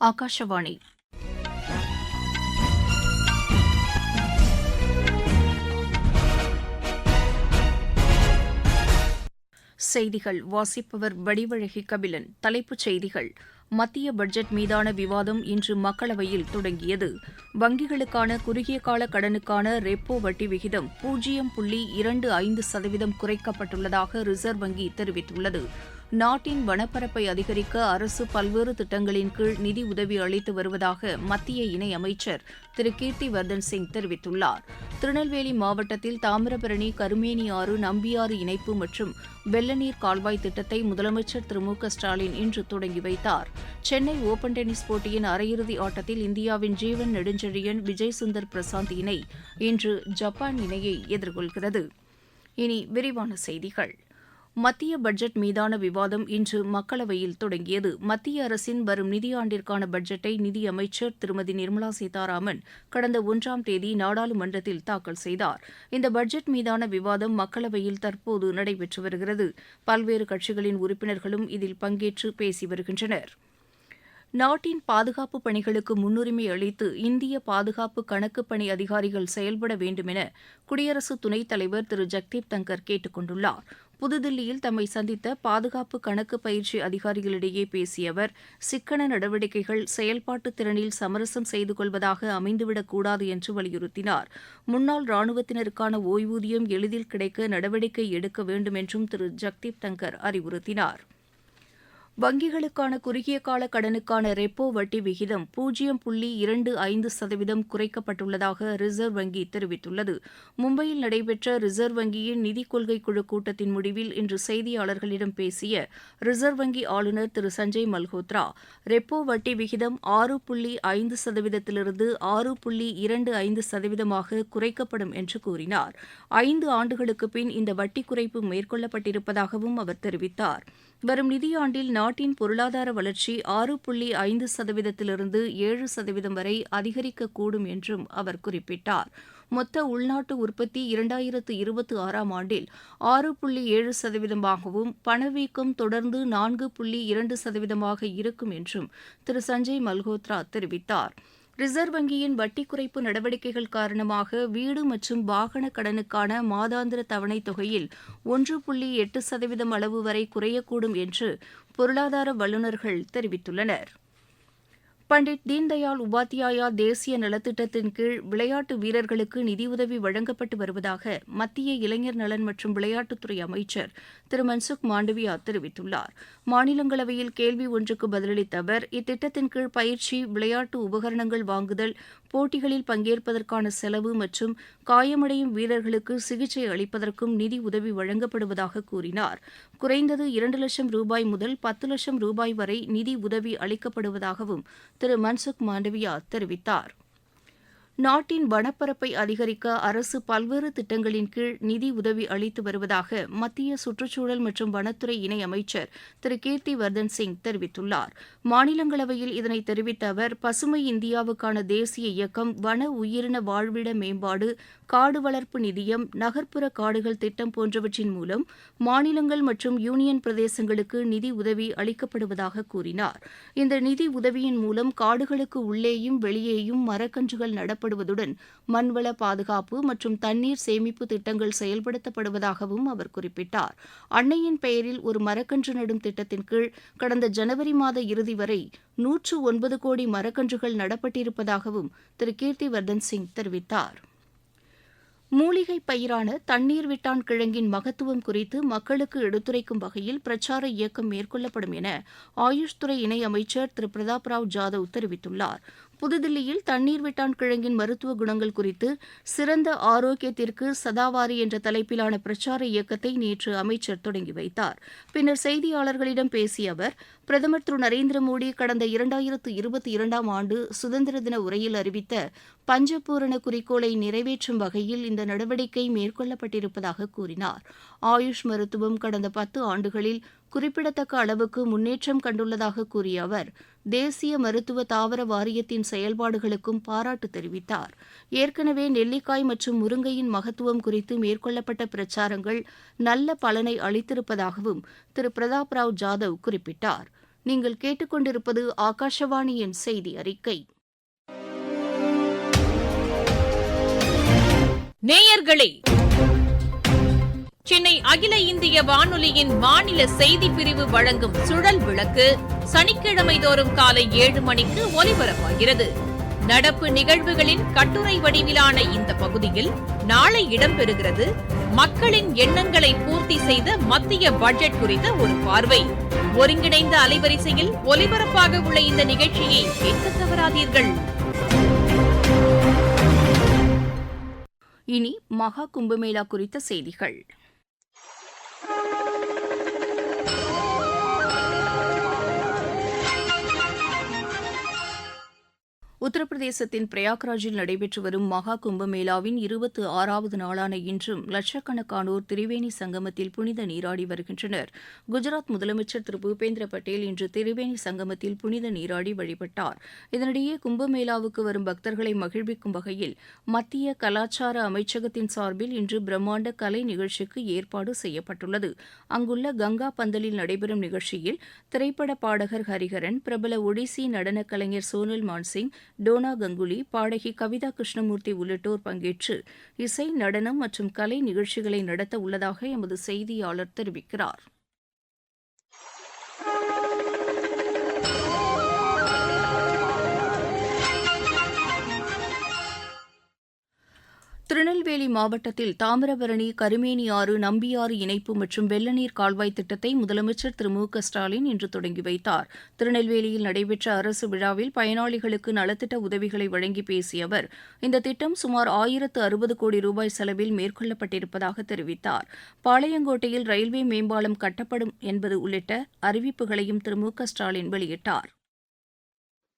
ஆகாஷவாணி செய்திகள். வாசிப்பவர் வடிவழகி கபிலன். தலைப்புச் செய்திகள். மத்திய பட்ஜெட் மீதான விவாதம் இன்று மக்களவையில் தொடங்கியது. வங்கிகளுக்கான குறுகிய கால கடனுக்கான ரெப்போ வட்டி விகிதம் பூஜ்ஜியம் புள்ளி இரண்டு ஐந்து சதவீதம் குறைக்கப்பட்டுள்ளதாக ரிசர்வ் வங்கி தெரிவித்துள்ளது. நாட்டின் வனப்பரப்பை அதிகரிக்க அரசு பல்வேறு திட்டங்களின் கீழ் நிதி உதவி அளித்து வருவதாக மத்திய இணையமைச்சர் திரு. கீர்த்திவர்தன் சிங் தெரிவித்துள்ளார். திருநெல்வேலி மாவட்டத்தில் தாமிரபரணி கருமேனி ஆறு நம்பியாறு இணைப்பு மற்றும் வெள்ளநீர் கால்வாய் திட்டத்தை முதலமைச்சர் திரு. மு. ஸ்டாலின் இன்று தொடங்கி வைத்தார். சென்னை ஓபன் டென்னிஸ் போட்டியின் அரையிறுதி ஆட்டத்தில் இந்தியாவின் ஜீவன் நெடுஞ்செழியன் விஜய் சுந்தர் பிரசாந்த் இணை இன்று ஜப்பான் இணையை எதிர்கொள்கிறது. இனி விரிவான செய்திகள். மத்திய பட்ஜெட் மீதான விவாதம் இன்று மக்களவையில் தொடங்கியது. மத்திய அரசின் வரும் நிதியாண்டிற்கான பட்ஜெட்டை நிதியமைச்சர் திருமதி நிர்மலா சீதாராமன் கடந்த ஒன்றாம் தேதி நாடாளுமன்றத்தில் தாக்கல் செய்தார். இந்த பட்ஜெட் மீதான விவாதம் மக்களவையில் தற்போது நடைபெற்று வருகிறது. பல்வேறு கட்சிகளின் உறுப்பினர்களும் இதில் பங்கேற்று பேசி வருகின்றனர். நாட்டின் பாதுகாப்பு பணிகளுக்கு முன்னுரிமை அளித்து இந்திய பாதுகாப்பு கணக்கு பணி அதிகாரிகள் செயல்பட வேண்டும் என குடியரசு துணைத் தலைவர் திரு. ஜக்தீப் தங்கர் கேட்டுக் கொண்டுள்ளார். புதுதில்லியில் தம்மை சந்தித்த பாதுகாப்பு கணக்கு பயிற்சி அதிகாரிகளிடையே பேசிய அவர் சிக்கன நடவடிக்கைகள் செயல்பாட்டு திறனில் சமரசம் செய்து கொள்வதாக அமைந்துவிடக்கூடாது என்று வலியுறுத்தினார். முன்னாள் ராணுவத்தினருக்கான ஓய்வூதியம் எளிதில் கிடைக்க நடவடிக்கை எடுக்க வேண்டும் என்றும் திரு. ஜக்தீப் தங்கர் அறிவுறுத்தினார். வங்கிகளுக்கான குறுகிய கால கடனுக்கான ரெப்போ வட்டி விகிதம் பூஜ்ஜியம் புள்ளி இரண்டு ஐந்து சதவீதம் குறைக்கப்பட்டுள்ளதாக ரிசர்வ் வங்கி தெரிவித்துள்ளது. மும்பையில் நடைபெற்ற ரிசர்வ் வங்கியின் நிதிக் கொள்கை குழு கூட்டத்தின் முடிவில் இன்று செய்தியாளர்களிடம் பேசிய ரிசர்வ் வங்கி ஆளுநர் திரு சஞ்சய் மல்ஹோத்ரா ரெப்போ வட்டி விகிதம் ஆறு புள்ளி ஐந்து சதவீதத்திலிருந்து ஆறு புள்ளி இரண்டு ஐந்து சதவீதமாக குறைக்கப்படும் என்று கூறினார். ஐந்து ஆண்டுகளுக்கு பின் இந்த வட்டி குறைப்பு மேற்கொள்ளப்பட்டிருப்பதாகவும் அவர் தெரிவித்தார். வரும் நிதியாண்டில் நாட்டின் பொருளாதார வளர்ச்சி ஆறு புள்ளி ஐந்து சதவீதத்திலிருந்து ஏழு சதவீதம் வரை அதிகரிக்கக்கூடும் என்றும் அவர் குறிப்பிட்டார். மொத்த உள்நாட்டு உற்பத்தி இரண்டாயிரத்து இருபத்தி ஆறாம் ஆண்டில் ஆறு புள்ளி ஏழு சதவீதமாகவும் பணவீக்கம் தொடர்ந்து நான்கு புள்ளி இரண்டு சதவீதமாக இருக்கும் என்றும் திரு சஞ்சய் மல்ஹோத்ரா தெரிவித்தார். ரிசர்வ் வங்கியின் வட்டி குறைப்பு நடவடிக்கைகள் காரணமாக வீடு மற்றும் வாகன கடனுக்கான மாதாந்திர தவணைத் தொகையில் ஒன்று புள்ளி எட்டு சதவீதம் அளவு வரை குறையக்கூடும் என்று பொருளாதார வல்லுநர்கள் தெரிவித்துள்ளனர். பண்டிட் தீன்தயாள் உபாத்யாயா தேசிய நலத்திட்டத்தின் கீழ் விளையாட்டு வீரர்களுக்கு நிதியுதவி வழங்கப்பட்டு வருவதாக மத்திய இளைஞர் நலன் மற்றும் விளையாட்டுத்துறை அமைச்சர் திரு மன்சுக் மாண்டவியா தெரிவித்துள்ளார். மாநிலங்களவையில் கேள்வி ஒன்றுக்கு பதிலளித்த அவர் இத்திட்டத்தின் கீழ் பயிற்சி விளையாட்டு உபகரணங்கள் வாங்குதல் போட்டிகளில் பங்கேற்பதற்கான செலவு மற்றும் காயமடையும் வீரர்களுக்கு சிகிச்சை அளிப்பதற்கும் நிதி உதவி வழங்கப்படுவதாக கூறினார். குறைந்தது இரண்டு லட்சம் ரூபாய் முதல் பத்து லட்சம் ரூபாய் வரை நிதி உதவி அளிக்கப்படுவதாகவும் திரு மன்சுக் மாண்டவியா தெரிவித்தார். நாட்டின் வனப்பரப்பை அதிகரிக்க அரசு பல்வேறு திட்டங்களின் கீழ் நிதி உதவி அளித்து வருவதாக மத்திய சுற்றுச்சூழல் மற்றும் வனத்துறை இணை அமைச்சர் திரு. கீர்த்தி வர்தன் சிங் தெரிவித்துள்ளார். மாநிலங்களவையில் இதனை தெரிவித்த அவர் பசுமை இந்தியாவுக்கான தேசிய இயக்கம் வன உயிரின வாழ்விட மேம்பாடு காடு வளர்ப்பு நிதியம் நகர்ப்புற காடுகள் திட்டம் போன்றவற்றின் மூலம் மாநிலங்கள் மற்றும் யூனியன் பிரதேசங்களுக்கு நிதி உதவி அளிக்கப்படுவதாக கூறினார். இந்த நிதி உதவியின் மூலம் காடுகளுக்கு உள்ளேயும் வெளியேயும் மரக்கன்றுகள் நடப்படுவதுடன் மண்வள பாதுகாப்பு மற்றும் தண்ணீர் சேமிப்பு திட்டங்கள் செயல்படுத்தப்படுவதாகவும் அவர் குறிப்பிட்டார். அன்னையின் பெயரில் ஒரு மரக்கன்று நடும் திட்டத்தின் கீழ் கடந்த ஜனவரி மாத இறுதி வரை நூற்று ஒன்பது கோடி மரக்கன்றுகள் நடப்பட்டிருப்பதாகவும் திரு. கீர்த்திவர்தன் சிங் தெரிவித்தார். மூலிகை பயிரான தண்ணீர் விட்டான் கிழங்கின் மகத்துவம் குறித்து மக்களுக்கு எடுத்துரைக்கும் வகையில் பிரச்சார இயக்கம் மேற்கொள்ளப்படும் என ஆயுஷ் துறை இணை அமைச்சர் திரு. பிரதாப் ராவ் ஜாதவ் தெரிவித்துள்ளார். புதுதில்லியில் தண்ணீர் விட்டான் கிழங்கின் மருத்துவ குணங்கள் குறித்து சிறந்த ஆரோக்கியத்திற்கு சதாவாரி என்ற தலைப்பிலான பிரச்சார இயக்கத்தை நேற்று அமைச்சர் தொடங்கி வைத்தார். பின்னர் செய்தியாளர்களிடம் பேசிய அவர் பிரதமர் திரு நரேந்திர மோடி கடந்த இரண்டாயிரத்து இருபத்தி இரண்டாம் ஆண்டு சுதந்திர தின உரையில் அறிவித்த பஞ்சபூரண குறிக்கோளை நிறைவேற்றும் வகையில் இந்த நடவடிக்கை மேற்கொள்ளப்பட்டிருப்பதாக கூறினார். ஆயுஷ் மருத்துவம் கடந்த பத்து ஆண்டுகளில் குறிப்பிடத்தக்க அளவுக்கு முன்னேற்றம் கண்டுள்ளதாக கூறிய அவர் தேசிய மருத்துவ தாவர வாரியத்தின் செயல்பாடுகளுக்கும் பாராட்டு தெரிவித்தார். ஏற்கனவே நெல்லிக்காய் மற்றும் முருங்கையின் மகத்துவம் குறித்து மேற்கொள்ளப்பட்ட பிரச்சாரங்கள் நல்ல பலனை அளித்திருப்பதாகவும் திரு. பிரதாப் ராவ் ஜாதவ் குறிப்பிட்டார். நீங்கள் கேட்டுக்கொண்டிருப்பது ஆகாஷவாணியின் செய்தி அறிக்கை. நேயர்களே சென்னை அகில இந்திய வானொலியின் மாநில செய்தி பிரிவு வழங்கும் சுழல் விளக்கு சனிக்கிழமை தோறும் காலை ஏழு மணிக்கு ஒலிபரப்பாகிறது. நடப்பு நிகழ்வுகளின் கட்டுரை வடிவிலான இந்த பகுதியில் நாளை இடம்பெறுகிறது மக்களின் எண்ணங்களை பூர்த்தி செய்த மத்திய பட்ஜெட் குறித்த ஒரு பார்வை. ஒருங்கிணைந்த அலைவரிசையில் ஒலிபரப்பாக உள்ள இந்த நிகழ்ச்சியை கேட்க தவறாதீர்கள். இனி மகா கும்பமேளா குறித்த செய்திகள். உத்தரப்பிரதேசத்தின் பிரயாக்ராஜில் நடைபெற்று வரும் மகா கும்பமேளாவின் இருபத்து ஆறாவது நாளான இன்றும் லட்சக்கணக்கானோர் திரிவேணி சங்கமத்தில் புனித நீராடி வருகின்றனர். குஜராத் முதலமைச்சர் திரு. பூபேந்திர பட்டேல் இன்று திரிவேணி சங்கமத்தில் புனித நீராடி வழிபட்டார். இதனிடையே கும்பமேளாவுக்கு வரும் பக்தர்களை மகிழ்விக்கும் வகையில் மத்திய கலாச்சார அமைச்சகத்தின் சார்பில் இன்று பிரம்மாண்ட கலை நிகழ்ச்சிக்கு ஏற்பாடு செய்யப்பட்டுள்ளது. அங்குள்ள கங்கா பந்தலில் நடைபெறும் நிகழ்ச்சியில் திரைப்பட பாடகர் ஹரிஹரன் பிரபல ஒடிசி நடனக் கலைஞர் சோனல் மான்சிங் டோனா கங்குலி பாடகி கவிதா கிருஷ்ணமூர்த்தி உள்ளிட்டோர் பங்கேற்று இசை நடனம் மற்றும் கலை நிகழ்ச்சிகளை நடத்த உள்ளதாக எமது செய்தியாளர் தெரிவிக்கிறார். திருநெல்வேலி மாவட்டத்தில் தாமிரபரணி கருமேனி ஆறு நம்பியாறு இணைப்பு மற்றும் வெள்ளநீர் கால்வாய் திட்டத்தை முதலமைச்சர் திரு மு க ஸ்டாலின் இன்று தொடங்கி வைத்தார். திருநெல்வேலியில் நடைபெற்ற அரசு விழாவில் பயனாளிகளுக்கு நலத்திட்ட உதவிகளை வழங்கி பேசிய அவர் இந்த திட்டம் சுமார் ஆயிரத்து அறுபது கோடி ரூபாய் செலவில் மேற்கொள்ளப்பட்டிருப்பதாக தெரிவித்தார். பாளையங்கோட்டையில் ரயில்வே மேம்பாலம் கட்டப்படும் என்பது உள்ளிட்ட அறிவிப்புகளையும் திரு மு க ஸ்டாலின் வெளியிட்டார்.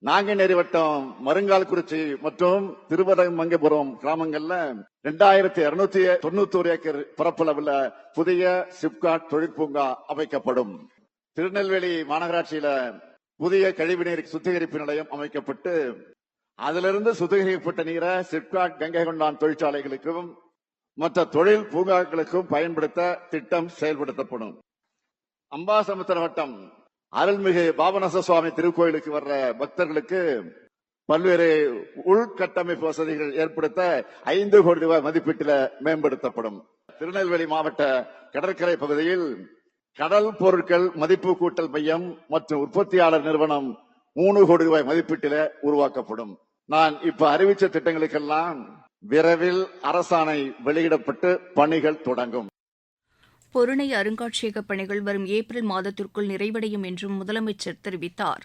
நாங்குநேரி வட்டம் மருங்கால்குறிச்சி மற்றும் திருவரமங்கபுரம் கிராமங்கள்ல ரெண்டாயிரத்தி இருநூத்தி தொண்ணூத்தோரு ஏக்கர் பரப்பளவுல புதிய சிப்காட் தொழிற்பூங்கா அமைக்கப்படும். திருநெல்வேலி மாநகராட்சியில புதிய கழிவுநீர் சுத்திகரிப்பு நிலையம் அமைக்கப்பட்டு அதிலிருந்து சுத்திகரிக்கப்பட்ட நீரை சிப்காட் கங்கை கொண்டான் தொழிற்சாலைகளுக்கும் மற்ற தொழில் பூங்காக்களுக்கும் பயன்படுத்த திட்டம் செயல்படுத்தப்படும். அம்பாசமுத்திர வட்டம் அருள்மிகு பாபநாச சுவாமி திருக்கோயிலுக்கு வர்ற பக்தர்களுக்கு பல்வேறு உள்கட்டமைப்பு வசதிகள் ஏற்படுத்த ஐந்து கோடி ரூபாய் மதிப்பீட்டில் மேம்படுத்தப்படும். திருநெல்வேலி மாவட்ட கடற்கரை பகுதியில் கடல் பொருட்கள் மதிப்பு கூட்டல் மையம் மற்றும் உற்பத்தியாளர் நிறுவனம் மூணு கோடி ரூபாய் மதிப்பீட்டில உருவாக்கப்படும். நான் இப்ப அறிவிச்ச திட்டங்களுக்கெல்லாம் விரைவில் அரசாணை வெளியிடப்பட்டு பணிகள் தொடங்கும். பொருணை அருங்காட்சியக பணிகள் வரும் ஏப்ரல் மாதத்திற்குள் நிறைவடையும் என்றும் முதலமைச்சர் தெரிவித்தார்.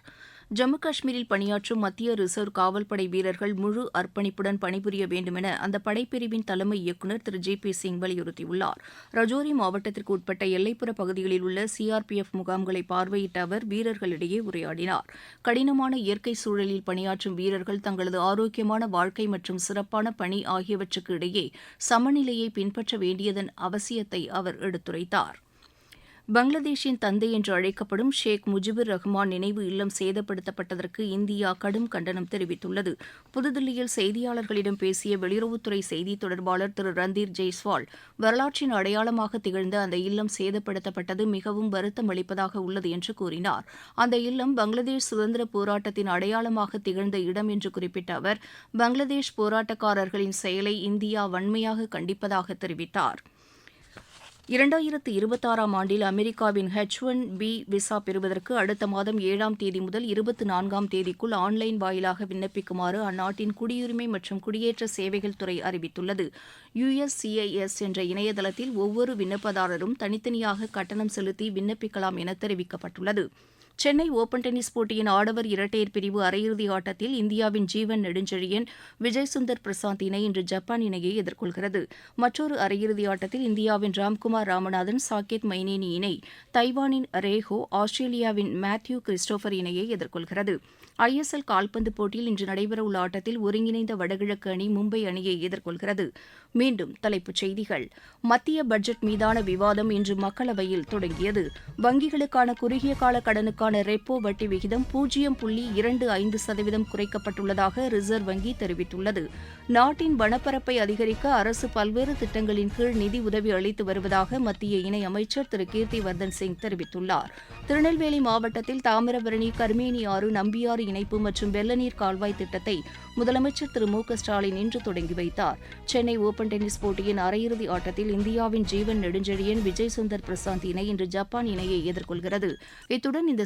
ஜம்மு காஷ்மீரில் பணியாற்றும் மத்திய ரிசர்வ் காவல்படை வீரர்கள் முழு அர்ப்பணிப்புடன் பணிபுரிய வேண்டுமென அந்த படைப்பிரிவின் தலைமை இயக்குநர் திரு ஜி பி சிங் வலியுறுத்தியுள்ளார். ரஜோரி மாவட்டத்திற்கு உட்பட்ட எல்லைப்புற பகுதிகளில் உள்ள சிஆர்பிஎஃப் முகாம்களை பார்வையிட்ட அவர் வீரர்களிடையே உரையாடினார். கடினமான இயற்கை சூழலில் பணியாற்றும் வீரர்கள் தங்களது ஆரோக்கியமான வாழ்க்கை மற்றும் சிறப்பான பணி ஆகியவற்றுக்கு இடையே சமநிலையை பின்பற்ற வேண்டியதன் அவசியத்தை அவர் எடுத்துரைத்தார். பங்களாதேஷின் தந்தை என்று அழைக்கப்படும் ஷேக் முஜிபுர் ரஹ்மான் நினைவு இல்லம் சேதப்படுத்தப்பட்டதற்கு இந்தியா கடும் கண்டனம் தெரிவித்துள்ளது. புதுதில்லியில் செய்தியாளர்களிடம் பேசிய வெளியுறவுத்துறை செய்தி தொடர்பாளர் திரு ரந்தீர் ஜெய்ஸ்வால் வரலாற்றின் அடையாளமாக திகழ்ந்த அந்த இல்லம் சேதப்படுத்தப்பட்டது மிகவும் வருத்தம் அளிப்பதாக உள்ளது என்று கூறினார். அந்த இல்லம் பங்களாதேஷ் சுதந்திர போராட்டத்தின் அடையாளமாக திகழ்ந்த இடம் என்று குறிப்பிட்ட அவர் பங்களாதேஷ் போராட்டக்காரர்களின் செயலை இந்தியா வன்மையாக கண்டிப்பதாக தெரிவித்தார். இரண்டாயிரத்து இருபத்தாறாம் ஆண்டில் அமெரிக்காவின் ஹெச் ஒன் பி விசா பெறுவதற்கு அடுத்த மாதம் ஏழாம் தேதி முதல் இருபத்தி நான்காம் தேதிக்குள் ஆன்லைன் வாயிலாக விண்ணப்பிக்குமாறு அந்நாட்டின் குடியுரிமை மற்றும் குடியேற்ற சேவைகள் துறை அறிவித்துள்ளது. யுஎஸ்சிஐஎஸ் என்ற இணையதளத்தில் ஒவ்வொரு விண்ணப்பதாரரும் தனித்தனியாக கட்டணம் செலுத்தி விண்ணப்பிக்கலாம் என தெரிவிக்கப்பட்டுள்ளது. சென்னை ஓபன் டென்னிஸ் போட்டியின் ஆடவர் இரட்டையர் பிரிவு அரையிறுதி ஆட்டத்தில் இந்தியாவின் ஜீவன் நெடுஞ்செழியன் விஜய் சுந்தர் பிரசாந்த் இணை இன்று ஜப்பான் இணையை எதிர்கொள்கிறது. மற்றொரு அரையிறுதி ஆட்டத்தில் இந்தியாவின் ராம்குமார் ராமநாதன் சாகேத் மைனேனி இணை தைவானின் ரேஹோ ஆஸ்திரேலியாவின் மேத்யூ கிறிஸ்டோபர் இணையை எதிர்கொள்கிறது. ஐஎஸ்எல் கால்பந்து போட்டியில் இன்று நடைபெறவுள்ள ஆட்டத்தில் ஒருங்கிணைந்த வடகிழக்கு அணி மும்பை அணியை எதிர்கொள்கிறது. மீண்டும் தலைப்புச் செய்திகள். மத்திய பட்ஜெட் மீதான விவாதம் இன்று மக்களவையில் தொடங்கியது. வங்கிகளுக்கான குறுகிய கால கடனுக்கு வங்கிகளுக்கான ரெப்போ வட்டி விகிதம் பூஜ்ஜியம் புள்ளி இரண்டு ஐந்து சதவீதம் குறைக்கப்பட்டுள்ளதாக ரிசர்வ் வங்கி தெரிவித்துள்ளது. நாட்டின் வனப்பரப்பை அதிகரிக்க அரசு பல்வேறு திட்டங்களின் கீழ் நிதி உதவி அளித்து வருவதாக மத்திய இணையமைச்சர் திரு. கீர்த்தி வர்தன் சிங் தெரிவித்துள்ளார். திருநெல்வேலி மாவட்டத்தில் தாமிரபரணி கர்மேனி ஆறு நம்பியாறு இணைப்பு மற்றும் வெள்ளநீர் கால்வாய் திட்டத்தை முதலமைச்சர் திரு. மு. க. ஸ்டாலின் இன்று தொடங்கி வைத்தார். சென்னை ஓபன் டென்னிஸ் போட்டியின் அரையிறுதி ஆட்டத்தில் இந்தியாவின் ஜீவன் நெடுஞ்செழியன் விஜய் சுந்தர் பிரசாந்த் இணை இன்று ஜப்பான் இணையை எதிர்கொள்கிறது. இத்துடன் இந்த